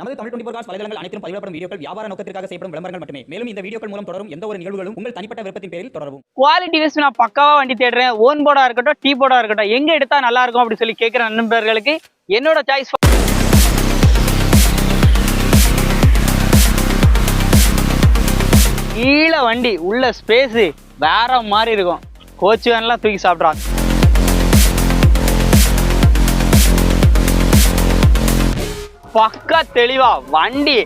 நமது Tamil twenty four cos வலைதளங்கள் அனைத்தும் பதிவிடப்படும் வீடியோக்கள் வியாபார நோக்கத்திற்காக செய்யப்படும் விளம்பரங்கள் மட்டுமே. மேலும் இந்த வீடியோக்கள் மூலம் தொடரும் எந்த ஒரு நிகழ்வுகளும் உங்கள் தனிப்பட்ட விருப்பத்தின் பேரில் தொடரும் குவாலிட்டி வைஸ் நான் பக்காவா வண்டி தேடுறேன். ஓன் போர்டா இருக்கட்டும் டீ போர்டா இருக்கட்டும் எங்க எடுத்தா நல்லா இருக்கும் அப்படின்னு சொல்லி கேட்கிற நண்பர்களுக்கு என்னோட சாய்ஸ் கீழே வண்டி உள்ள ஸ்பேஸ் வேற மாதிரி இருக்கும். கோச்சு வேன்லாம் தூக்கி சாப்பிட்றான். பக்கா தெளிவா வண்டி.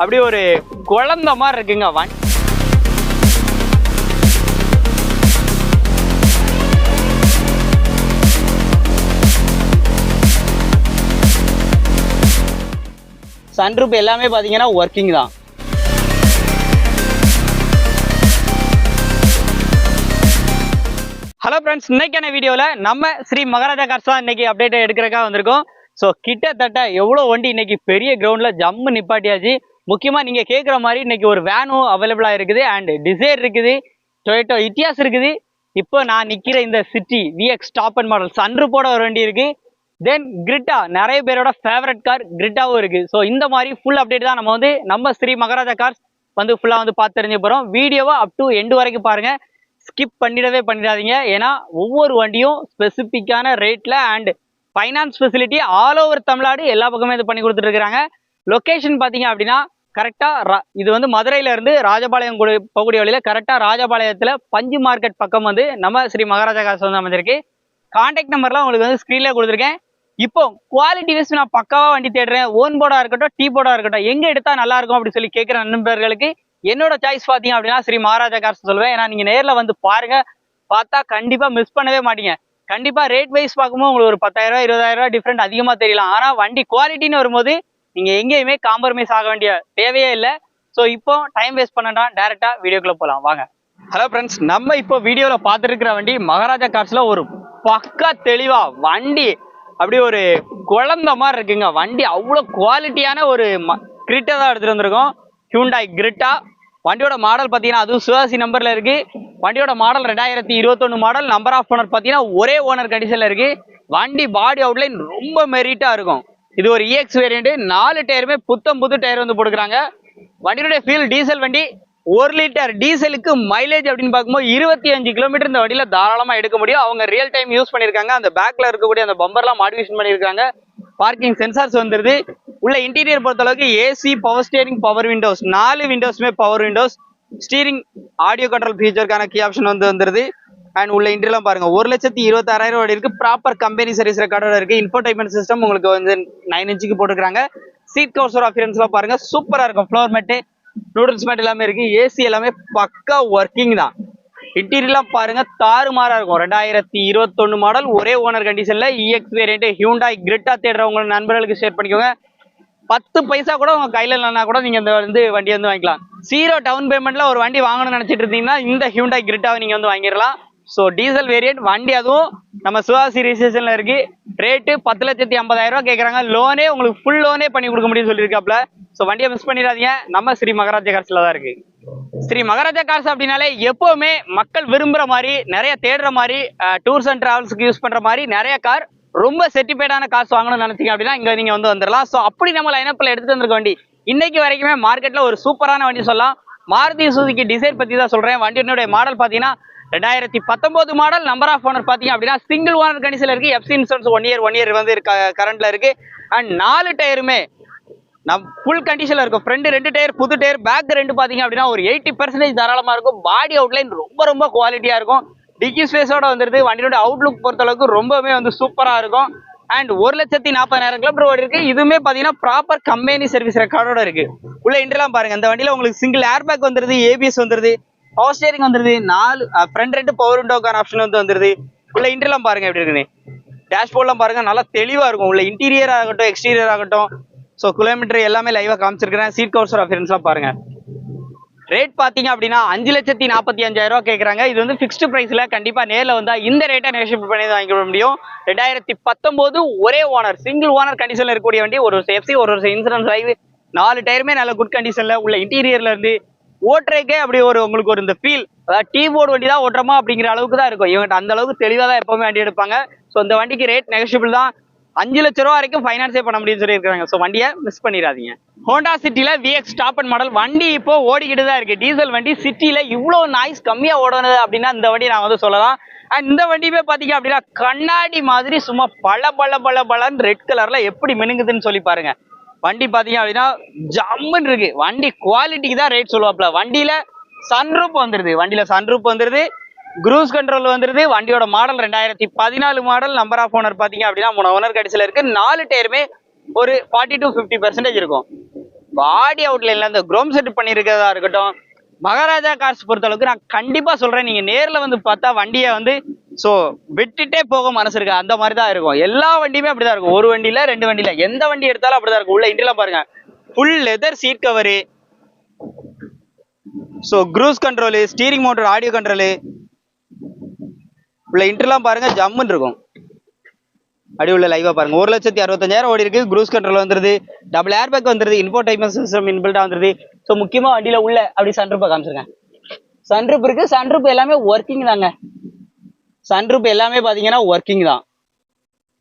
அப்படி ஒரு குழந்தை மாதிரி இருக்குங்க வண்டி சன்ரூப் எல்லாமே பார்த்தீங்கன்னா ஒர்க்கிங் தான். ஹலோ ஃப்ரெண்ட்ஸ் இன்னைக்கான வீடியோவில் நம்ம ஸ்ரீ மகாராஜா கார்ஸ் தான் இன்னைக்கு அப்டேட் எடுக்கிறக்காக வந்திருக்கோம். ஸோ கிட்டத்தட்ட எவ்வளோ வண்டி இன்னைக்கு பெரிய கிரவுண்டில் ஜம்மு நிப்பாட்டியாச்சு? முக்கியமாக நீங்கள் கேட்குற மாதிரி இன்னைக்கு ஒரு வேனும் அவைலபிளாக இருக்குது. அண்ட் டிசைர் இருக்குது. டொயேட்டோ இட்டியாஸ் இருக்குது. இப்போ நான் நிற்கிற இந்த City VX top and model போட ஒரு வண்டி இருக்குது தென் கிரிட்டா நிறைய பேரோட ஃபேவரட் கார் கிரிட்டாவும் இருக்குது ஸோ இந்த மாதிரி ஃபுல் அப்டேட் தான் நம்ம வந்து நம்ம ஸ்ரீ மகாராஜா கார்ஸ் வந்து ஃபுல்லாக வந்து பார்த்து தெரிஞ்சு போகிறோம் வீடியோவை அப் டு எண்டு வரைக்கும் பாருங்கள் ஸ்கிப் பண்ணிடவே பண்ணிடாதீங்க. ஏன்னா ஒவ்வொரு வண்டியும் ஸ்பெசிஃபிக்கான ரேட்டில் and finance facility all over Tamil Nadu எல்லா பக்கமே இது பண்ணி கொடுத்துட்டு இருக்கிறாங்க லொக்கேஷன் பார்த்தீங்க அப்படின்னா கரெக்டாக இது வந்து மதுரையிலேருந்து ராஜபாளையம் கூடி- போகக்கூடிய வழியில் கரெக்டாக ராஜபாளையத்தில் பஞ்சு மார்க்கெட் பக்கம் வந்து நம்ம ஸ்ரீ மகாராஜா காசு வந்து அமைஞ்சிருக்கு. கான்டாக்ட் நம்பர்லாம் உங்களுக்கு வந்து ஸ்க்ரீனில் கொடுத்துருக்கேன். இப்போ குவாலிட்டி வைஸ் நான் பக்காவாக வண்டி தேடுறேன். ஓன் போர்டாக இருக்கட்டும் டீ போர்டாக இருக்கட்டும் எங்கே எடுத்தால் நல்லா இருக்கும் அப்படின்னு சொல்லி கேட்குற நண்பர்களுக்கு என்னோட சாய்ஸ் பார்த்தீங்க அப்படின்னா ஸ்ரீ மகாராஜா காசு சொல்லுவேன் ஏன்னா நீங்கள் நேரில் வந்து பாருங்கள் பார்த்தா கண்டிப்பாக மிஸ் பண்ணவே மாட்டீங்க. கண்டிப்பாக ரேட் வைஸ் பார்க்கும்போது உங்களுக்கு ஒரு பத்தாயிரம் இருபதாயிரரூவா இருபதாயிரம் ரூபாய் டிஃப்ரெண்ட் அதிகமாக தெரியலாம். ஆனால் வண்டி குவாலிட்டின்னு வரும்போது நீங்கள் எங்கேயுமே காம்ப்ரமைஸ் ஆக வேண்டிய தேவையே இல்லை. ஸோ இப்போ டைம் வேஸ்ட் பண்ணட்டான் டேரெக்டாக வீடியோக்குள்ளே போகலாம் வாங்க. ஹலோ ஃப்ரெண்ட்ஸ் நம்ம இப்போ வீடியோவில் பார்த்துருக்கிற வண்டி மகாராஜா கார்ஸில் ஒரு பக்கா தெளிவாக வண்டி அப்படி ஒரு குழந்த மாதிரி இருக்குங்க. வண்டி அவ்வளோ குவாலிட்டியான ஒரு கிரிட்டை தான் எடுத்துகிட்டு வந்திருக்கோம். ஹியூண்டாய் கிரிட்டா வண்டியோட மாடல் பார்த்தீங்கன்னா அதுவும் சிவாசி நம்பரில் இருக்குது வண்டியோட மாடல் ரெண்டாயிரத்தி இருபத்தொன்று மாடல் நம்பர் ஆஃப் ஓனர் பார்த்தீங்கன்னா ஒரே ஓனர் கண்டிஷனில் இருக்குது வண்டி பாடி அவுட்லைன் ரொம்ப மெரிட்டாக இருக்கும். இது ஒரு இஎக்ஸ் வேரியண்ட் நாலு டயருமே புத்தம் புது டயர் வந்து போட்டுக்கிறாங்க. வண்டியினுடைய ஃபீல் டீசல் வண்டி ஒரு லிட்டர் டீசலுக்கு மைலேஜ் அப்படின்னு பார்க்கும்போது இருபத்தி அஞ்சு கிலோமீட்டர் இந்த வண்டியில் தாராளமாக எடுக்க முடியும். அவங்க ரியல் டைம் யூஸ் பண்ணியிருக்காங்க. அந்த பேக்கில் இருக்கக்கூடிய அந்த பம்பர்லாம் மாடிஃபிகேஷன் பண்ணியிருக்காங்க. பார்க்கிங் சென்சார்ஸ் வந்துருது. உள்ள இன்டீரியர் பொறுத்த அளவுக்கு AC power steering power windows நாலு விண்டோஸ்மே power windows steering audio control ஃபீச்சருக்கான key option வந்து வந்துருது. அண்ட் உள்ள இன்டர்லாம் பாருங்க ஒரு லட்சத்தி இருபத்தாறாயிரம் ரூபாய் இருக்கு. ப்ராப்பர் கம்பெனி சர்வீஸ் ரெக்கார்டோட இருக்கு. இன்ஃபோடைன்மெண்ட் சிஸ்டம் உங்களுக்கு வந்து நைன் இன்ச்சுக்கு போட்டுருக்காங்க சீட் கவர்ஸோட அஃபியரன்ஸ்லாம் பாருங்க சூப்பரா இருக்கும். ஃப்ளோர் மேட்டு நூடுல்ஸ் மேட் எல்லாமே இருக்கு. ஏசி எல்லாமே பக்கா ஒர்க்கிங் தான். இன்டீரியர்லாம் பாருங்க தாறுமாறா இருக்கும். ரெண்டாயிரத்தி இருபத்தொன்னு மாடல் ஒரே ஓனர் கண்டிஷன்ல இஎக்ஸ் வேரியன்ட் ஹியூண்டாய் கிரிட்டா தேடுறவங்க நண்பர்களுக்கு ஷேர் பண்ணிக்கோங்க. பத்து பைசா கூட உங்க கையில இல்லைன்னா கூட நீங்க இந்த வந்து வண்டி வந்து வாங்கிக்கலாம். ஜீரோ டவுன் பேமெண்ட்ல ஒரு வண்டி வாங்கணும்னு நினைச்சிட்டு இருந்தீங்கன்னா இந்த ஹியூண்டாய் கிரிட்டாவை நீங்க வந்து வாங்கிடலாம். ஸோ டீசல் வேரியன்ட் வண்டி அதுவும் நம்ம சுவாசி ரிஜிஸ்ட்ரேஷன்ல இருக்கு. ரேட்டு பத்து லட்சத்தி ஐம்பதாயிரம் ரூபாய் கேட்குறாங்க லோனே உங்களுக்கு ஃபுல் லோனே பண்ணி கொடுக்க முடியும்னு சொல்லியிருக்காப்ல. ஸோ வண்டியை மிஸ் பண்ணிடாதீங்க. நம்ம ஸ்ரீ மகாராஜா கார்ஸ்ல தான் இருக்கு. ஸ்ரீ மகாராஜா கார்ஸ் அப்படின்னாலே எப்பவுமே மக்கள் விரும்புற மாதிரி நிறைய தேடுற மாதிரி டூர்ஸ் அண்ட் டிராவல்ஸ்க்கு யூஸ் பண்ற மாதிரி நிறைய கார் ரொம்ப செட்டிஃபைடான காசு வாங்கணும்னு நினைச்சீங்க அப்படின்னா இங்க நீங்க வந்து வந்துடலாம் ஸோ அப்படி நம்ம லைனப்ல எடுத்து வந்திருக்க வண்டி இன்னைக்கு வரைக்குமே மார்க்கெட்ல ஒரு சூப்பரான வண்டி சொல்லலாம். மாருதி சுசுக்கு டிசைர் பத்தி தான் சொல்றேன். வண்டியினுடைய மாடல் பாத்தீங்கன்னா ரெண்டாயிரத்தி பத்தொன்பது மாடல் நம்பர் ஆஃப் ஓனர் பாத்தீங்க அப்படின்னா சிங்கிள் ஓனர் கண்டிஷன்ல இருக்கு. FC insurance one year one year வந்து கரண்ட்ல இருக்கு. அண்ட் நாலு டயருமே நம் ஃபுல் கண்டிஷன்ல இருக்கும். ஃப்ரண்ட் ரெண்டு டயர் புது டயர் பேக் ரெண்டு பாத்தீங்க அப்படின்னா ஒரு எயிட்டி பர்சன்டேஜ் தாராளமா இருக்கும். பாடி அவுட்லைன் ரொம்ப ரொம்ப குவாலிட்டியா இருக்கும். டிக்கி ஸ்பேஸோட வந்துருது. வண்டியோட அவுட்லுக் பொறுத்த அளவுக்கு ரொம்பவே வந்து சூப்பராக இருக்கும். அண்ட் ஒரு லட்சத்தி நாற்பதாயிரம் கிலோமீட்டர் ஓடி இருக்கு. இதுவுமே பார்த்தீங்கன்னா ப்ராப்பர் கம்பெனி சர்வீஸ் ரெக்கார்டோட இருக்கு. உள்ள இன்டர்லாம் பாருங்க. இந்த வண்டியில் உங்களுக்கு சிங்கிள் ஏர் பேக் வந்துருது ஏபிஎஸ் வந்துருது பவர் ஸ்டேரிங் வந்துருது நாலு ஃப்ரண்ட் ரெண்டு பவர் விண்டோக்கான ஆப்ஷன் வந்து வந்துருது. உள்ள இன்டர்லாம் பாருங்க எப்படி இருக்குன்னு. டேஷ்போர்ட்லாம் பாருங்க. நல்லா தெளிவாக இருக்கும். உள்ள இன்டீரியர் ஆகட்டும் எக்ஸ்டீரியர் ஆகட்டும். ஸோ கிலோமீட்டர் எல்லாமே லைவாக காமிச்சிருக்கிறேன். சீட் கவர்ஸ் அஃபியரன்ஸ்லாம் பாருங்க. ரேட் பார்த்தீங்க அப்படின்னா அஞ்சு லட்சத்தி நாற்பத்தி அஞ்சாயிரம் ரூபா கேட்குறாங்க இது வந்து ஃபிக்ஸ்டு ப்ரைஸில் கண்டிப்பாக நேரில் வந்தால் இந்த ரேட்டை நெகோஷியேட் பண்ணி வாங்கிக்க முடியும். ரெண்டாயிரத்தி பத்தொம்போது ஒரே ஓனர் சிங்கிள் ஓனர் கண்டிஷனில் இருக்கக்கூடிய வண்டி ஒரு வருஷம் எஃப்சி ஒரு வருஷம் இன்சூரன்ஸ் லைவ் நாலு டயருமே நல்ல குட் கண்டிஷனில் உள்ள இன்டீரியர்லேருந்து ஓட்டுறதுக்கே அப்படி ஒரு உங்களுக்கு ஒரு இந்த ஃபீல் அதாவது டீ போர்டு வண்டி தான் ஓட்டுறோமா அப்படிங்கிற அளவுக்கு தான் இருக்கும். இவங்ககிட்ட அந்த அளவுக்கு தெளிவாக தான் எப்பவுமே வண்டி எடுப்பாங்க. ஸோ இந்த வண்டிக்கு ரேட் நெகோஷியபிள் தான். அஞ்சு லட்ச ரூபா வரைக்கும் ஃபைனான்ஸே பண்ண முடியும்னு சொல்லியிருக்காங்க ஸோ வண்டியை மிஸ் பண்ணிடாதீங்க. ஹோண்டா சிட்டியில் விஎக்ஸ் டாப் அண்ட் மாடல் வண்டி இப்போ ஓடிக்கிட்டு தான் இருக்கு. டீசல் வண்டி சிட்டியில் இவ்வளோ நாய்ஸ் கம்மியாக ஓடணுது அப்படின்னா இந்த வண்டி நான் வந்து சொல்லலாம். அண்ட் இந்த வண்டியுமே பார்த்தீங்க அப்படின்னா கண்ணாடி மாதிரி சும்மா பல பல பல பலன்னு ரெட் கலர்ல எப்படி மினுங்குதுன்னு சொல்லி பாருங்க. வண்டி பார்த்தீங்க அப்படின்னா ஜம்முன்னு இருக்கு. வண்டி குவாலிட்டிக்கு தான் ரேட் சொல்லுவாப்ல வண்டியில சன்ரூப் வந்துருது. வண்டியில் சன்ரூப் வந்துருது. குரூஸ் கண்ட்ரோல் வந்துருது. வண்டியோட மாடல் ரெண்டாயிரத்தி பதினாலு மாடல் நம்பர் ஆஃப் ஓனர் பார்த்தீங்க அப்படின்னா மூணு ஓனர் கடைசியில் இருக்குது நாலு டயருமே ஒரு ஃபார்ட்டி டு ஃபிஃப்டி பர்சன்டேஜ் இருக்கும். பாடி அவுட்லைனில் இந்த குரோம் செட் பண்ணியிருக்கிறதா இருக்கட்டும் மகாராஜா கார்ஸ் பொறுத்தளவுக்கு நான் கண்டிப்பாக சொல்கிறேன் நீங்கள் நேரில் வந்து பார்த்தா வண்டியை வந்து ஸோ விட்டுட்டே போக மனசு இருக்கு? அந்த மாதிரி தான் இருக்கும். எல்லா வண்டியுமே அப்படிதான் இருக்கும். ஒரு வண்டியில் ரெண்டு வண்டியில். எந்த வண்டி எடுத்தாலும் அப்படிதான் இருக்கும். உள்ள இன்டர்லாம் பாருங்கள் full leather seat cover so cruise control steering motor audio control உள்ள இன்டர்லாம் பாருங்க ஜம்முன்னு இருக்கும். அப்படி உள்ள லைவா பாருங்க. ஒரு லட்சத்தி அறுபத்தஞ்சாயிரம் ஓடி இருக்கு. க்ரூஸ் கண்ட்ரோல் வந்துருது. டபுள் ஏர் பேக் வந்துருது. இன்ஃபோடைன்மெண்ட் சிஸ்டம் இன்பில்டா வந்துருது. ஸோ முக்கியமா வண்டியில உள்ள அப்படி சன்ரூப்பை காமிச்சிருக்கேன். சன்ரூப் இருக்கு. சன்ரூப் எல்லாமே ஒர்க்கிங் தாங்க. சன்ரூப் எல்லாமே பாத்தீங்கன்னா ஒர்க்கிங் தான்.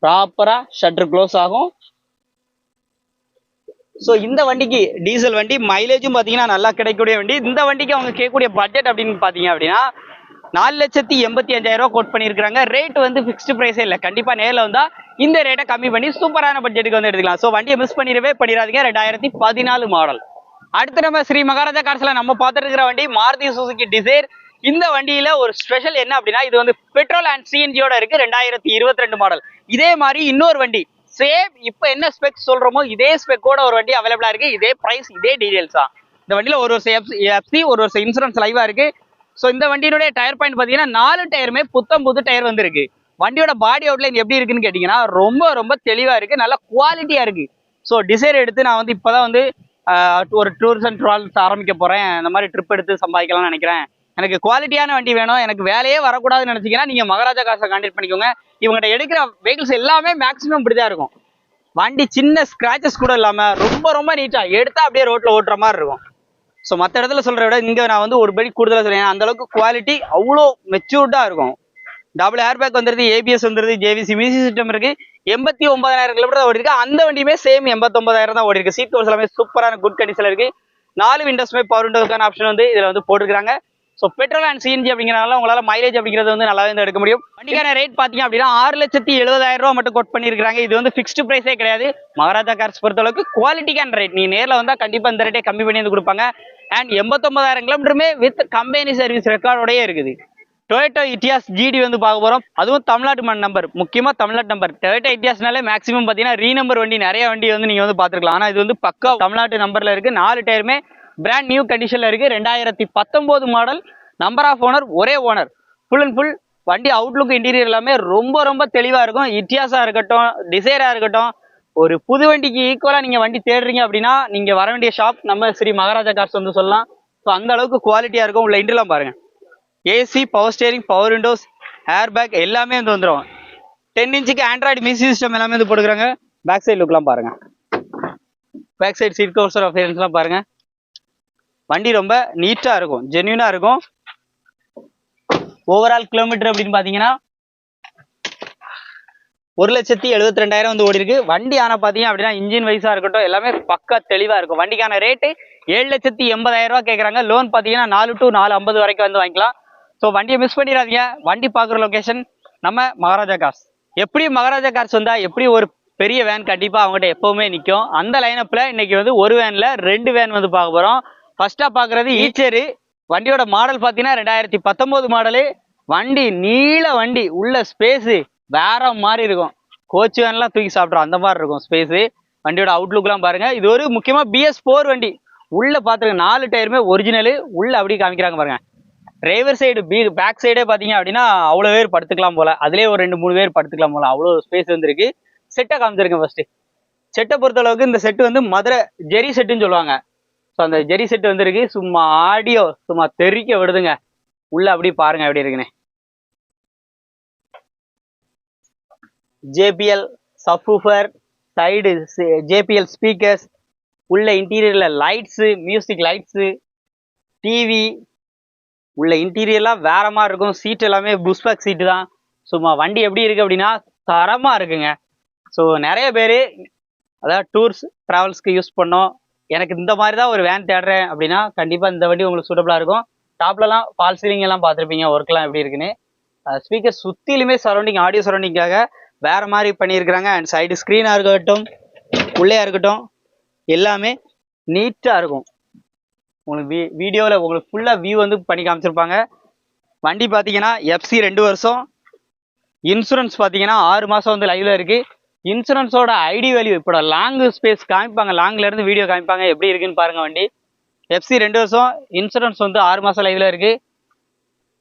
ப்ராப்பரா ஷட்டர் க்ளோஸ் ஆகும். ஸோ இந்த வண்டிக்கு டீசல் வண்டி மைலேஜும் பார்த்தீங்கன்னா நல்லா கிடைக்கக்கூடிய வண்டி. இந்த வண்டிக்கு அவங்க கேட்கக்கூடிய பட்ஜெட் அப்படின்னு பார்த்தீங்க அப்படின்னா நாலு லட்சத்தி எண்பத்தி அஞ்சாயிரம் ரூபா கோட் பண்ணியிருக்காங்க ரேட் வந்து ஃபிக்ஸ்டு ப்ரைஸே இல்லை. கண்டிப்பாக நேரில் வந்தால் இந்த ரேட்டை கம்மி பண்ணி சூப்பரான பட்ஜெட்டுக்கு வந்து எடுத்துக்கலாம். ஸோ வண்டியை மிஸ் பண்ணிடவே பண்ணிடாதீங்க. ரெண்டாயிரத்தி பதினாலு மாடல் அடுத்து நம்ம ஸ்ரீ மகாராஜா கார்ஸ்ல நம்ம பார்த்துட்டு இருக்கிற வண்டி மாருதி சுசுக்கி டிசைர் இந்த வண்டியில ஒரு ஸ்பெஷல் என்ன அப்படின்னா இது வந்து பெட்ரோல் அண்ட் சிஎன்ஜியோட இருக்கு. ரெண்டாயிரத்தி இருபத்தி ரெண்டு மாடல் இதே மாதிரி இன்னொரு வண்டி. சேம் இப்போ என்ன ஸ்பெக் சொல்றோமோ இதே ஸ்பெக்கோட ஒரு வண்டி அவைலபிளா இருக்கு. இதே பிரைஸ் இதே டீடைல்ஸ் தான் இந்த வண்டியில ஒரு வருஷம் எஃப்சி ஒரு வருஷம் இன்சூரன்ஸ் லைவா இருக்கு. ஸோ இந்த வண்டியினுடைய டயர் பாயிண்ட் பார்த்தீங்கன்னா நாலு டயருமே புத்தம் புது டயர் வந்திருக்கு. வண்டியோட பாடி அவுட்லைன் எப்படி இருக்குன்னு கேட்டிங்கன்னா ரொம்ப ரொம்ப தெளிவாக இருக்குது நல்ல குவாலிட்டியாக இருக்குது ஸோ டிசைர் எடுத்து நான் வந்து இப்போ தான் வந்து ஒரு டூர்ஸ் அண்ட் ட்ராவல்ஸ் ஆரம்பிக்க போகிறேன் இந்த மாதிரி ட்ரிப் எடுத்து சம்பாதிக்கலாம்னு நினைக்கிறேன். எனக்கு குவாலிட்டியான வண்டி வேணும். எனக்கு வேலையே வரக்கூடாதுன்னு நினச்சிங்கன்னா நீங்கள் மகாராஜா காசை கான்டாக்ட் பண்ணிக்கோங்க. இவங்ககிட்ட எடுக்கிற வெஹிக்கிள்ஸ் எல்லாமே மேக்ஸிமம் இப்படி தான் இருக்கும். வண்டி சின்ன ஸ்க்ராச்சஸ் கூட இல்லாமல் ரொம்ப ரொம்ப நீட்டாக எடுத்தால் அப்படியே ரோட்டில் ஓட்டுற மாதிரி இருக்கும். ஸோ மற்ற இடத்துல சொல்கிற விட இங்கே நான் வந்து ஒரு படி கூடுதலாக சொல்கிறேன் அந்த அளவுக்கு குவாலிட்டி அவ்வளோ மெச்சூர்டாக இருக்கும். டபுள் ஏர் பேக் வந்துருது ஏபிஎஸ் வந்துருது ஜேவிசி மியூசிக் சிஸ்டம் இருக்கு. எண்பத்தி ஒன்பதாயிரம் கிலோமீட்டர் ஓடி இருக்கு அந்த வண்டியுமே சேம் எண்பத்தொன்பதாயிரம் தான் ஓடி இருக்கு சீட் கவர்ஸ் எல்லாமே சூப்பரான குட் கண்டிஷன்ல இருக்கு. நாலு விண்டோஸ்மே பவர் விண்டோஸ்க்கான ஆப்ஷன் வந்து இதில் வந்து போட்டுருக்காங்க ஸோ பெட்ரோல் அண்ட் சிஎன்ஜி அப்படிங்கிறனால உங்களால் மைலேஜ் அப்படிங்கிறது வந்து நல்லாவே வந்து எடுக்க முடியும். வண்டிக்கான ரேட் பார்த்தீங்க அப்படின்னா ஆறு லட்சத்தி எழுபதாயிரம் ரூபா மட்டும் கோட் பண்ணியிருக்காங்க இது வந்து ஃபிக்ஸ்டு ப்ரைஸே கிடையாது. மகாராஜா கார்ஸ் பொறுத்தளவுக்கு குவாலிட்டிக்கான ரேட் நீ நேரில் வந்தால் கண்டிப்பாக இந்த ரேட்டே கம்மி பண்ணி வந்து கொடுப்பாங்க. அண்ட் எண்பத்தொன்பதாயிரம் கிலோமீட்டருமே வித் கம்பெனி சர்வீஸ் ரெக்கார்டோடயே இருக்குது. டொயோட்டோ இட்டியாஸ் ஜிடி வந்து பார்க்க போகிறோம் அதுவும் தமிழ்நாட்டு மண் நம்பர் முக்கியமாக தமிழ்நாட்டு நம்பர் டொயோட்டோ இட்டியாஸ்னாலே மேக்ஸிமம் பார்த்தீங்கன்னா ரீ நம்பர் வண்டி நிறைய வண்டி வந்து நீங்கள் வந்து பார்த்துருக்கலாம். ஆனால் இது வந்து பக்கா தமிழ்நாட்டு நம்பரில் இருக்குது நாலு டயருமே பிராண்ட் நியூ கண்டிஷனில் இருக்குது ரெண்டாயிரத்தி பத்தொம்போது மாடல் நம்பர் ஆஃப் ஓனர் ஒரே ஓனர் ஃபுல் அண்ட் ஃபுல் வண்டி அவுட்லுக் இன்டீரியர் எல்லாமே ரொம்ப ரொம்ப தெளிவாக இருக்கும். இட்டியாஸாக இருக்கட்டும் டிசைராக இருக்கட்டும் ஒரு புது வண்டிக்கு ஈக்குவலாக நீங்கள் வண்டி தேடுறீங்க அப்படின்னா நீங்கள் வர வேண்டிய ஷாப் நம்ம ஸ்ரீ மகாராஜா கார்ஸ் வந்து சொல்லலாம். ஸோ அந்த அளவுக்கு குவாலிட்டியாக இருக்கும். உள்ள இன்டர்லாம் பாருங்கள் AC power steering power windows air bag எல்லாமே வந்து வந்துடும் டென் இன்ச்சுக்கு ஆண்ட்ராய்டு மியூசிக் சிஸ்டம் எல்லாமே வந்து போட்டுக்கிறாங்க. பேக் சைடு லுக்லாம் பாருங்கள் பேக் சைடு சீட் கவர்ஸர் அஃபியரன்ஸ்லாம் பாருங்கள் வண்டி ரொம்ப நீட்டாக இருக்கும். ஜென்யூனாக இருக்கும். ஓவரால் கிலோமீட்டர் அப்படின்னு பார்த்தீங்கன்னா ஒரு லட்சத்தி எழுபத்தி ரெண்டாயிரம் வந்து ஓடி இருக்கு வண்டி ஆனால் பார்த்தீங்க அப்படின்னா இன்ஜின் வைஸாக இருக்கட்டும் எல்லாமே பக்கா தெளிவாக இருக்கும். வண்டிக்கான ரேட்டு ஏழு லட்சத்தி எண்பதாயிரம் ரூபா கேட்குறாங்க லோன் பார்த்தீங்கன்னா நாலு டு நாலு ஐம்பது வரைக்கும் வந்து வாங்கிக்கலாம். ஸோ வண்டியை மிஸ் பண்ணிடாதீங்க. வண்டி பார்க்குற லொக்கேஷன் நம்ம மகாராஜா கார்ஸ் எப்படி மகாராஜா கார்ஸ் வந்தால் எப்படி ஒரு பெரிய வேன் கண்டிப்பாக அவங்ககிட்ட எப்போவுமே நிற்கும் அந்த லைனப்பில் இன்னைக்கு வந்து ஒரு வேனில் ரெண்டு வேன் வந்து பார்க்க போகிறோம் ஃபர்ஸ்ட்டாக பார்க்கறது ஈச்சரு. வண்டியோட மாடல் பார்த்தீங்கன்னா ரெண்டாயிரத்தி பத்தொம்போது மாடலு வண்டி நீள வண்டி உள்ள ஸ்பேஸு வேற மாதிரி இருக்கும். கோச் வேன்லாம் தூக்கி சாப்பிட்றோம் அந்த மாதிரி இருக்கும் ஸ்பேஸு வண்டியோட அவுட்லுக்லாம் பாருங்க. இது ஒரு முக்கியமாக பிஎஸ் ஃபோர் வண்டி. உள்ளே பார்த்துருங்க நாலு டயருமே ஒரிஜினலு உள்ளே அப்படியே காமிக்கிறாங்க பாருங்க. டிரைவர் சைடு பி பேக் சைடே பார்த்தீங்க அப்படின்னா அவ்வளோ பேர் படுத்துக்கலாம் போல. அதுலேயே ஒரு ரெண்டு மூணு பேர் படுத்துக்கலாம் போல. அவ்வளோ ஸ்பேஸ் வந்துருக்கு. செட்டை காமிச்சிருக்கேன் ஃபர்ஸ்ட் செட்டை பொறுத்தளவுக்கு இந்த செட்டு வந்து மதுரை ஜெரி செட்டுன்னு சொல்லுவாங்க. ஸோ அந்த ஜெரி செட்டு வந்துருக்கு. சும்மா ஆடியோ சும்மா தெறிக்க விடுதுங்க. உள்ளே அப்படியே பாருங்க எப்படி இருக்குன்னு. JBL subwoofer side JBL speakers உள்ள இன்டீரியரில் லைட்ஸு மியூசிக் லைட்ஸு டிவி உள்ள இன்டீரியர்லாம் வேற மாதிரி இருக்கும். சீட் எல்லாமே புஷ்பேக் சீட்டு தான். சும்மா வண்டி எப்படி இருக்குது அப்படின்னா தரமாக இருக்குங்க. ஸோ நிறைய பேர் அதாவது டூர்ஸ் ட்ராவல்ஸ்க்கு யூஸ் பண்ணோம். எனக்கு இந்த மாதிரி தான் ஒரு வேன் தேடுறேன் அப்படின்னா கண்டிப்பாக இந்த வண்டி உங்களுக்கு சூட்டபுளாக இருக்கும். டாப்லலாம் ஃபால் சீலிங் எல்லாம் பார்த்துருப்பீங்க ஒர்க்லாம் எப்படி இருக்குன்னு. ஸ்பீக்கர் சுற்றிலுமே சரௌண்டிங் ஆடியோ சரௌண்டிங்காக வேற மாதிரி பண்ணியிருக்கிறாங்க. அண்ட் சைடு ஸ்க்ரீனாக இருக்கட்டும் உள்ளேயா இருக்கட்டும் எல்லாமே நீட்டாக இருக்கும். உங்களுக்கு வீ வீடியோவில் உங்களுக்கு ஃபுல்லாக வியூ வந்து பண்ணி காமிச்சிருப்பாங்க. வண்டி பார்த்தீங்கன்னா எஃப்சி ரெண்டு வருஷம். இன்சூரன்ஸ் பார்த்தீங்கன்னா ஆறு மாதம் வந்து லைவில் இருக்குது இன்சூரன்ஸோட ஐடி வேல்யூ இப்போ லாங் ஸ்பேஸ் காமிப்பாங்க. லாங்கிலேருந்து வீடியோ காமிப்பாங்க. எப்படி இருக்குன்னு பாருங்கள் வண்டி. எஃப்சி ரெண்டு வருஷம் இன்சூரன்ஸ் வந்து ஆறு மாதம் லைவில் இருக்குது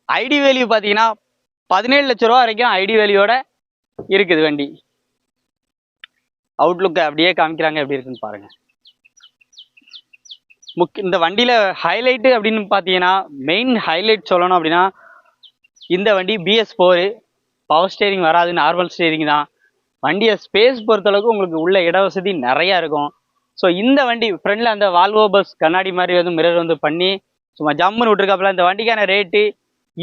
ஐடி வேல்யூ பார்த்தீங்கன்னா பதினேழு லட்ச ரூபா வரைக்கும் ஐடி வேல்யூவோட இருக்குது வண்டி. அவுட்லுக் அப்படியே காமிக்கிறாங்க எப்படி இருக்குன்னு பாருங்க. முக்கிய இந்த வண்டியில் ஹைலைட்டு அப்படின்னு பார்த்தீங்கன்னா மெயின் ஹைலைட் சொல்லணும் அப்படின்னா இந்த வண்டி பிஎஸ் ஃபோரு பவர் ஸ்டேரிங் வராது நார்மல் ஸ்டேரிங் தான். வண்டியை ஸ்பேஸ் பொறுத்தளவுக்கு உங்களுக்கு உள்ள இட வசதி நிறையா இருக்கும். ஸோ இந்த வண்டி ஃப்ரண்டில் அந்த வால்வோ பஸ் கண்ணாடி மாதிரி வந்து மிரர் வந்து பண்ணி சும்மா ஜம்முன்னு விட்ருக்காப்புல இந்த வண்டிக்கான ரேட்டு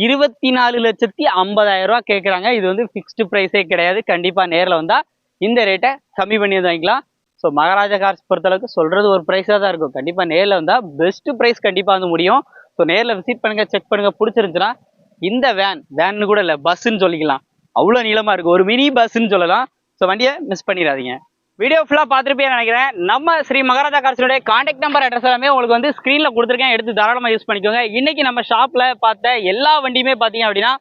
இருபத்தி நாலு லட்சத்தி ஐம்பதாயிரம் ரூபா கேட்குறாங்க இது வந்து ஃபிக்ஸ்டு ப்ரைஸே கிடையாது. கண்டிப்பாக நேரில் வந்தால் இந்த ரேட்டை கம்மி பண்ணி வந்து வாங்கிக்கலாம். ஸோ மகாராஜா கார்ஸ் பொறுத்தளவுக்கு சொல்கிறது ஒரு ப்ரைஸாக தான் இருக்கும். கண்டிப்பாக நேரில் வந்தால் பெஸ்ட்டு ப்ரைஸ் கண்டிப்பாக வந்து முடியும். ஸோ நேரில் விசிட் பண்ணுங்கள் செக் பண்ணுங்கள் பிடிச்சிருந்துச்சுன்னா இந்த வேன் வேன்னு கூட இல்லை பஸ்ஸுன்னு சொல்லிக்கலாம். அவ்வளோ நீளமாக இருக்குது ஒரு மினி பஸ்ஸுன்னு சொல்லலாம். ஸோ வண்டியை மிஸ் பண்ணிடாதீங்க. வீடியோ ஃபுல்லாக பார்த்துருப்பேன் நினைக்கிறேன். நம்ம ஸ்ரீ மகாராஜா கார்ஸோடைய காண்டாக்ட் நம்பர் அட்ரஸ் எல்லாமே உங்களுக்கு வந்து ஸ்க்ரீனில் கொடுத்துருக்கேன். எடுத்து தாராளமாக யூஸ் பண்ணிக்கோங்க. இன்னைக்கு நம்ம ஷாப்பில் பார்த்த எல்லா வண்டியுமே பார்த்தீங்க அப்படின்னா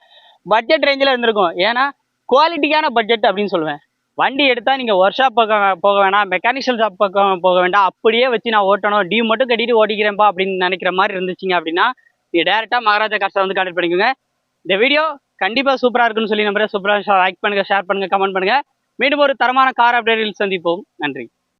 பட்ஜெட் ரேஞ்சில் இருந்திருக்கும். ஏன்னா குவாலிட்டியான பட்ஜெட் அப்படின்னு சொல்லுவேன். வண்டி எடுத்தால் நீங்கள் ஒர்க் ஷாப் பக்கம் போக வேணாம். மெக்கானிக்கல் ஷாப் பக்கம் போக வேண்டாம். அப்படியே வச்சு நான் ஓட்டணும். டியூ மட்டும் கட்டிட்டு ஓட்டிக்கிறேன்ப்பா அப்படின்னு நினைக்கிற மாதிரி இருந்துச்சுங்க அப்படின்னா நீங்கள் டேரெக்டாக மகாராஜா கார்ஸை வந்து கான்டெக்ட் பண்ணிக்கோங்க. இந்த வீடியோ கண்டிப்பாக சூப்பராக இருக்குன்னு சொல்லி நம்புறேன். சூப்பராக லைக் பண்ணுங்கள் ஷேர் பண்ணுங்கள் கமெண்ட் பண்ணுங்கள் மீண்டும் ஒரு தரமான கார் அப்டேட்டில் சந்திப்போம். நன்றி.